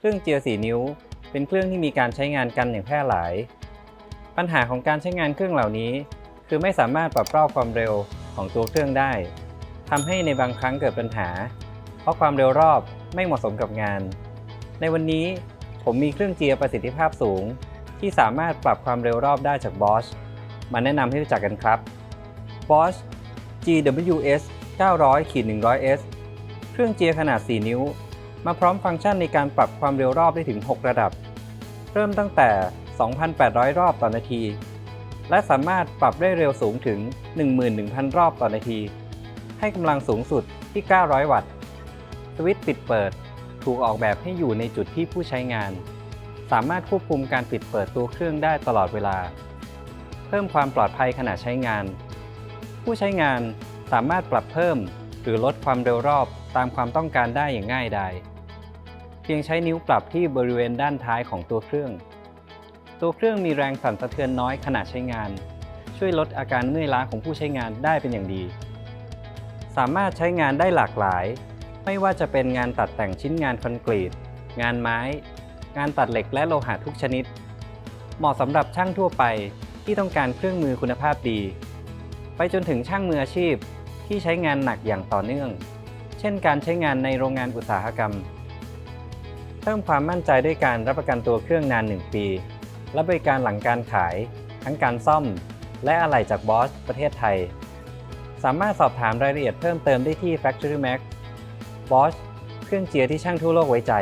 เครื่องเจียร์4นิ้ว เป็นเครื่องที่มีการใช้งานกันอย่างแพร่หลาย ปัญหาของการใช้งานเครื่องเหล่านี้ คือไม่สามารถปรับรอบความเร็วของตัวเครื่องได้ทำให้ในบางครั้งเกิดปัญหา เพราะความเร็วรอบไม่เหมาะสมกับงาน ในวันนี้ผมมีเครื่องเจียร์ประสิทธิภาพสูง ที่สามารถปรับความเร็วรอบได้จาก Bosch มาแนะนำให้รู้จักกันครับ Bosch GWS 900-100S เครื่องเจียร์ขนาด 4 นิ้ว มาพร้อมฟังก์ชันในการปรับความเร็วรอบได้ถึง 6 ระดับ เริ่มตั้งแต่ 2,800 รอบต่อนาที และสามารถปรับได้เร็วสูงถึง 11,000 รอบต่อนาที ให้กำลังสูงสุดที่ 900 วัตต์ สวิตช์ปิดเปิดถูกออกแบบให้อยู่ในจุดที่ผู้ใช้งาน สามารถควบคุมการปิดเปิดตัวเครื่องได้ตลอดเวลา เพิ่มความปลอดภัยขณะใช้งาน ผู้ใช้งานสามารถปรับเพิ่ม รือลดความเร็วรอบตามความต้องการได้อย่างง่ายดายเพียงใช้นิ้วปรับที่บริเวณด้านท้ายของตัวเครื่อง ตัวเครื่องมีแรงสั่นสะเทือนน้อยขณะใช้งาน ช่วยลดอาการเมื่อยล้าของผู้ใช้งานได้เป็นอย่างดี สามารถใช้งานได้หลากหลาย ไม่ว่าจะเป็นงานตัดแต่งชิ้นงานคอนกรีต งานไม้ งานตัดเหล็กและโลหะทุกชนิด เหมาะสำหรับช่างทั่วไปที่ต้องการเครื่องมือคุณภาพดี ไปจนถึงช่างมืออาชีพ ที่ใช้งานหนักอย่างต่อเนื่อง เช่นการใช้งานในโรงงานอุตสาหกรรม เพิ่มความมั่นใจด้วยการรับประกันตัวเครื่องนาน 1 ปี และบริการหลังการขาย ทั้งการซ่อม และอะไหล่จากบอสประเทศไทย สามารถสอบถามรายละเอียดเพิ่มเติมได้ที่ Factory Max Bosch เครื่องเจียร์ที่ช่างทั่วโลกไว้ใจ